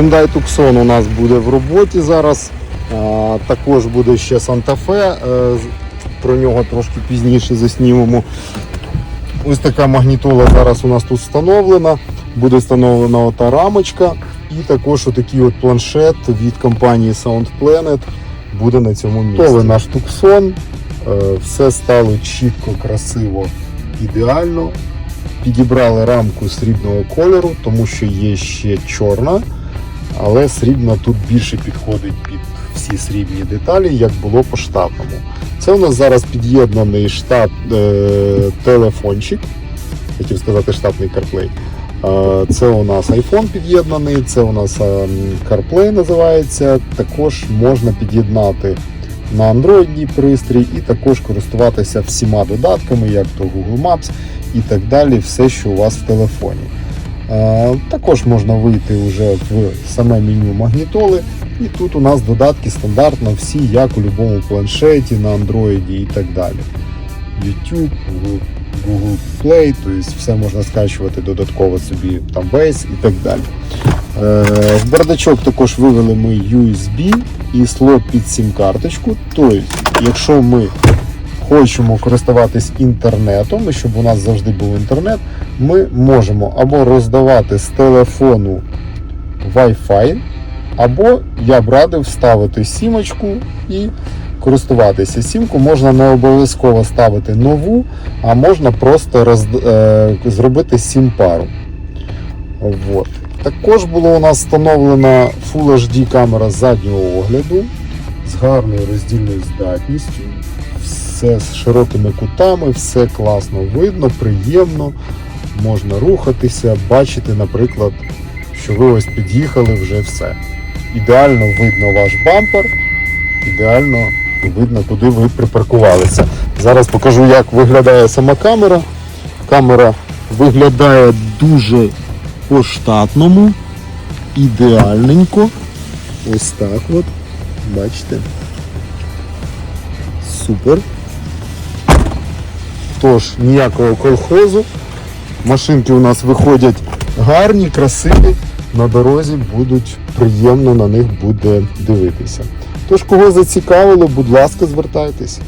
Hyundai Tucson у нас буде в роботі зараз. Також буде ще Santa Fe. е, Про нього трошки пізніше заснімемо. Ось така магнітола зараз у нас тут встановлена. Буде встановлена ота рамочка. І також отакий от планшет від компанії Sound Planet буде на цьому місці. Готовий наш Tucson. Е, Все стало чітко, красиво, ідеально. Підібрали рамку срібного кольору, тому що є ще чорна, але срібна тут більше підходить під всі срібні деталі, як було по штатному. Це у нас зараз під'єднаний штат е, телефончик, хотів сказати штатний CarPlay. Це у нас iPhone під'єднаний, це у нас е, CarPlay називається. Також можна під'єднати на Android пристрій і також користуватися всіма додатками, як то Google Maps і так далі, все, що у вас в телефоні. Також можна вийти вже в саме меню магнітоли, і тут у нас додатки стандартно всі, як у будь-якому планшеті, на Android і так далі. YouTube, Google- Play, тобто все можна скачувати додатково собі там Base і так далі. Е, В бардачок також вивели ми USB і слот під сім-карточку. Тобто, якщо ми хочемо користуватись інтернетом, і щоб у нас завжди був інтернет, ми можемо або роздавати з телефону Wi-Fi, або я б радив ставити сімочку і користуватися. Сімку можна не обов'язково ставити нову, а можна просто роз... е... зробити сім-пару. Вот. Також було у нас встановлена Full HD камера заднього огляду з гарною роздільною здатністю. Все з широкими кутами, все класно видно, приємно, можна рухатися, бачити, наприклад, що ви ось під'їхали вже все. Ідеально видно ваш бампер, ідеально видно, куди ви припаркувалися. Зараз покажу, як виглядає сама камера. Камера виглядає дуже по-штатному, ідеальненько. Ось так от. Бачите. Супер. Тож, ніякого колхозу. Машинки у нас виходять гарні, красиві. На дорозі будуть приємно на них буде дивитися. Тож, кого зацікавило, будь ласка, звертайтеся.